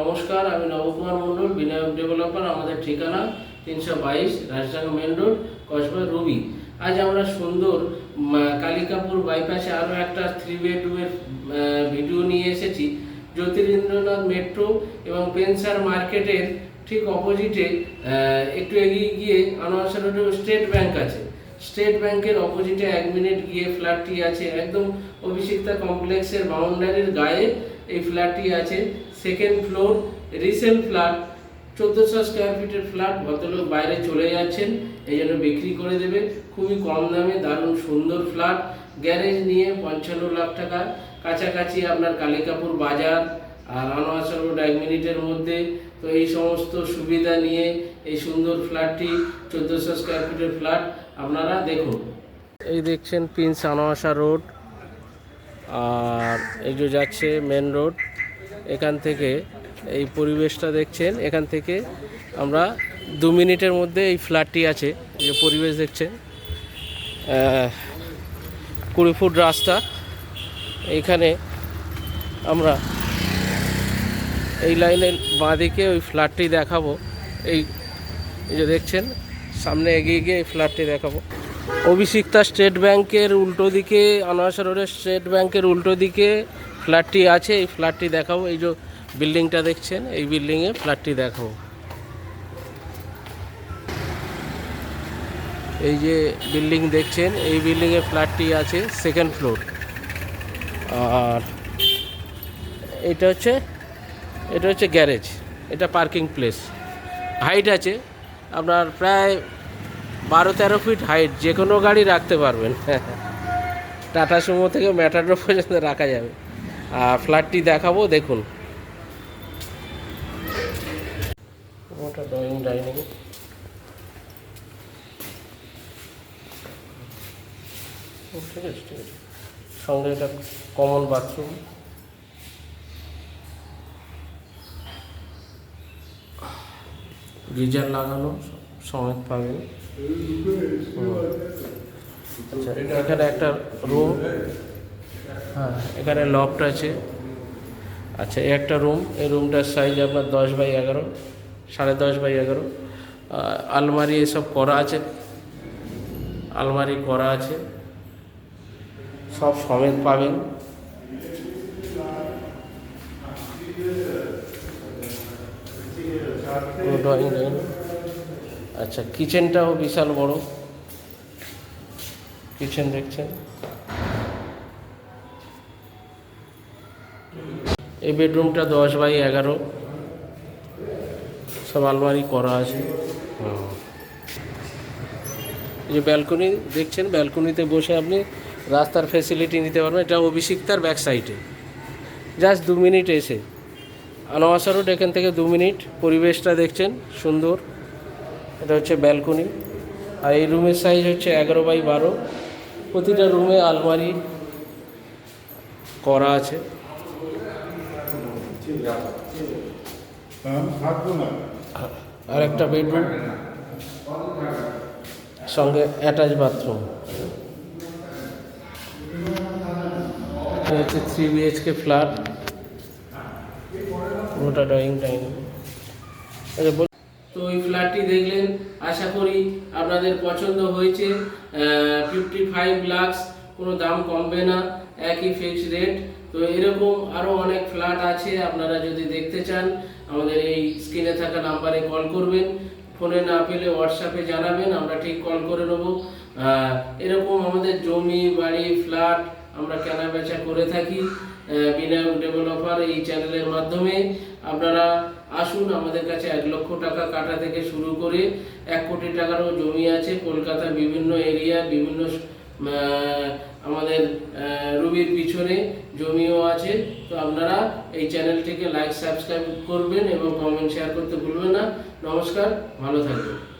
নমস্কার, আমি নবকুমার মণ্ডল, বিনায়ক ডেভেলপার, আমাদের ঠিকানা তিনশো বাইশ Rajdanga main road, Kasba, Ruby. আজ আমরা সুন্দর কালিকাপুর বাইপাসে আরও একটা থ্রি বেডরুমের ভিডিও নিয়ে এসেছি। জ্যোতিরিন্দ্রনাথ মেট্রো এবং পেনসার মার্কেটের ঠিক অপোজিটে একটু এগিয়ে গিয়ে আনোয়ার স্টেট ব্যাংক আছে। স্টেট ব্যাংকের অপোজিটে এক মিনিট গিয়ে ফ্ল্যাটটি আছে। একদম অভিষিক্তা কমপ্লেক্সের বাউন্ডারির গায়ে এই ফ্ল্যাটটি আছে। সেকেন্ড ফ্লোর রিসেল ফ্ল্যাট চোদ্দোশো স্কোয়ার ফিটের ফ্ল্যাট ভদ্রলোক বাইরে চলে যাচ্ছেন এই জন্য বিক্রি করে দেবে। খুবই কম দামে, দারুণ সুন্দর ফ্ল্যাট গ্যারেজ নিয়ে পঞ্চান্ন লাখ টাকা। কাছাকাছি আপনার কালিকাপুর বাজার আর আনোয়ার রোড এক মিনিটের মধ্যে। তো এই সমস্ত সুবিধা নিয়ে এই সুন্দর ফ্ল্যাটটি চোদ্দোশো স্কোয়ার ফিটের ফ্ল্যাট আপনারা দেখুন। এই দেখছেন প্রিন্স আনোয়াসা রোড আর এই যে যাচ্ছে মেন রোড এখান থেকে এই পরিবেশটা দেখছেন, এখান থেকে আমরা দু মিনিটের মধ্যে এই ফ্ল্যাটটি আছে, যে পরিবেশ দেখছেন। কুড়ি ফুট রাস্তা। এইখানে আমরা এই লাইনের বাঁদিকে ওই ফ্ল্যাটটি দেখাবো। এই যে দেখছেন, সামনে এগিয়ে গিয়ে এই ফ্ল্যাটটি দেখাবো। অভিষিক্তা স্টেট ব্যাংকের উল্টো দিকে আনোয়াসা রোডের স্টেট ব্যাংকের উল্টো দিকে ফ্ল্যাটটি আছে, এই ফ্ল্যাটটি দেখাবো। এই যে বিল্ডিংটা দেখছেন, এই বিল্ডিংয়ে ফ্ল্যাটটি দেখাবো। এই যে বিল্ডিং দেখছেন, এই বিল্ডিংয়ে ফ্ল্যাটটি আছে সেকেন্ড ফ্লোর। আর এটা হচ্ছে এটা হচ্ছে গ্যারেজ, এটা পার্কিং প্লেস। হাইট আছে, আপনার প্রায় বারো তেরো ফিট হাইট, যে কোনো গাড়ি রাখতে পারবেন। টাটা সুমো থেকে ম্যাটাডোর পর্যন্ত রাখা যাবে। ফ্ল্যাটটি দেখাবো, দেখুন। ড্রয়িং ডাইনিং ঠিক আছে ঠিক আছে। সঙ্গে এটা কমন বাথরুম গিজার লাগানো, সমেত পাবেন। আচ্ছা এখানে একটা রুম হ্যাঁ। এখানে লফট আছে। আচ্ছা এই একটা রুম এই রুমটার সাইজ আপনার দশ বাই এগারো, সাড়ে দশ বাই এগারো। আলমারি এসব করা আছে? আলমারি করা আছে। সব সমেত পাবেন। ড্রয়িং ডাইনিং আচ্ছা কিচেনটাও বিশাল বড়। কিচেন দেখছেন? এই বেডরুমটা দশ বাই এগারো। সব আলমারি করা আছে। যে ব্যালকনি দেখছেন? ব্যালকনিতে বসে আপনি রাস্তার ফেসিলিটি নিতে পারবেন। এটা অভিষিক্তার ব্যাক সাইডে জাস্ট দু মিনিট এসে। আনোয়াসা রোড এখান থেকে দু মিনিট পরিবেশটা দেখছেন? সুন্দর। এটা হচ্ছে ব্যালকনি আর এই রুমের সাইজ হচ্ছে এগারো বাই বারো। প্রতিটা রুমে আলমারি করা আছে। আর একটা বেডরুম সঙ্গে অ্যাটাচ বাথরুম হচ্ছে থ্রি বিএইচকে ফ্ল্যাট ওটা ড্রয়িং আচ্ছা তো এই ফ্ল্যাটটি দেখলেন, আশা করি আপনাদের পছন্দ হয়েছে। ফিফটি ফাইভ লাক্স কোনো দাম কমবে না। একই ফিক্স রেট তো এরকম আরও অনেক ফ্ল্যাট আছে, আপনারা যদি দেখতে চান, আমাদের এই স্ক্রিনে থাকা নাম্বারে কল করবেন ফোনে না পেলে হোয়াটসঅ্যাপে জানাবেন, আমরা ঠিক কল করে নেব। এরকম আমাদের জমি, বাড়ি ফ্ল্যাট আমরা কেনা বেচা করে থাকি বিনায়ক ডেভেলপার এই চ্যানেলের মাধ্যমে। আপনারা আসুন আমাদের কাছে এক লক্ষ টাকা কাটা থেকে শুরু করে এক কোটি টাকারও জমি আছে কলকাতা বিভিন্ন এরিয়া বিভিন্ন আমাদের রুবির পিছনে জমিও আছে। তো আপনারা এই চ্যানেলটিকে লাইক সাবস্ক্রাইব করবেন এবং কমেন্ট শেয়ার করতে ভুলবেন না। নমস্কার, ভালো থাকবেন।